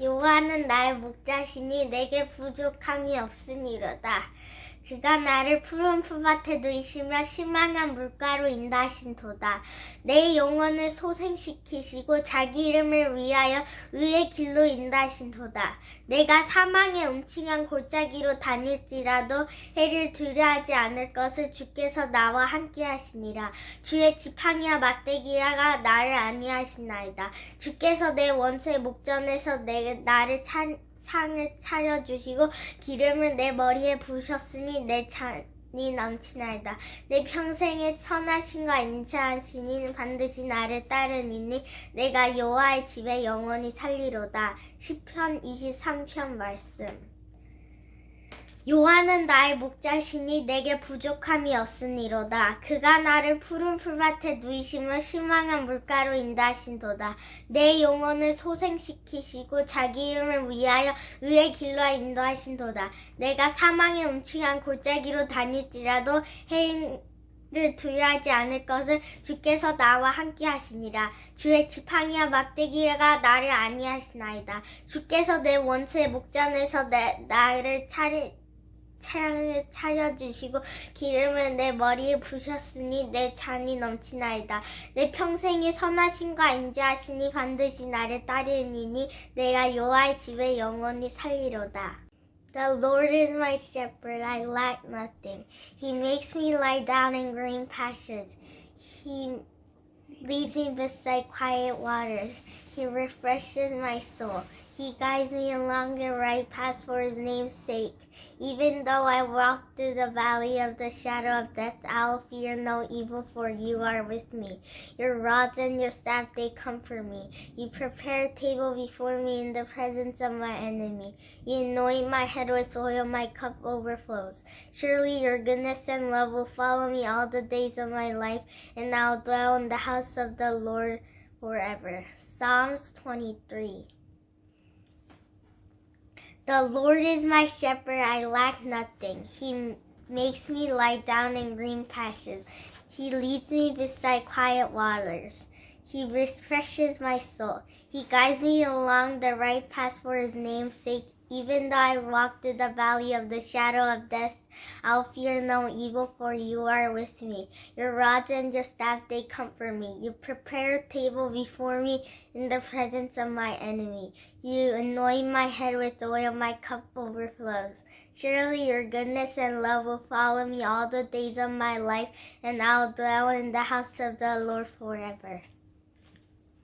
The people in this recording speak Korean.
여호와는 나의 목자시니 내게 부족함이 없으니로다. 그가 나를 푸른 풀밭에 누이시며 심망한 물가로 인도하신 도다. 내 영혼을 소생시키시고 자기 이름을 위하여 의의 길로 인도하신 도다. 내가 사망의 음침한 골짜기로 다닐지라도 해를 두려하지 않을 것을 주께서 나와 함께 하시니라. 주의 지팡이와 막대기가 나를 안위하시나이다. 주께서 내 원수의 목전에서 내, 나를 찬, 상을 차려주시고 기름을 내 머리에 부으셨으니 내 잔이 넘치나이다. 내 평생의 선하신과 인자하시니 반드시 나를 따르니니 내가 여호와의 집에 영원히 살리로다. 시편 23편 말씀. 요한은 나의 목자시니 내게 부족함이 없으니로다. 그가 나를 푸른 풀밭에 누이시며 심망한 물가로 인도하신도다. 내 영혼을 소생시키시고 자기 이름을 위하여 의의 길로 인도하신도다. 내가 사망의 음침한 골짜기로 다닐지라도 해를 두려하지 않을 것을 주께서 나와 함께 하시니라. 주의 지팡이와 막대기가 나를 안위하시나이다. 주께서 내 원수의 목전에서 내, 나를 차리, 차량을 차려주시고 기름을 내 머리에 부으셨으니 내 잔이 넘치나이다. 내 평생의 선하심과 인자하시니 반드시 나를 따르니니 내가 여호와의 집에 영원히 살리로다. The Lord is my shepherd, I lack nothing. He makes me lie down in green pastures. He leads me beside quiet waters. He refreshes my soul. He guides me along the right path for his name's sake. Even though I walk through the valley of the shadow of death, I'll fear no evil, for you are with me. Your rods and your staff, they comfort me. You prepare a table before me in the presence of my enemy. You anoint my head with oil, my cup overflows. Surely your goodness and love will follow me all the days of my life, and I'll dwell in the house of the Lord forever. Psalms 23. The Lord is my shepherd, I lack nothing. He makes me lie down in green pastures. He leads me beside quiet waters. He refreshes my soul. He guides me along the right path for his name's sake. Even though I walk through the valley of the shadow of death, I'll fear no evil, for you are with me. Your rods and your staff, they comfort me. You prepare a table before me in the presence of my enemy. You anoint my head with oil, my cup overflows. Surely your goodness and love will follow me all the days of my life, and I'll dwell in the house of the Lord forever.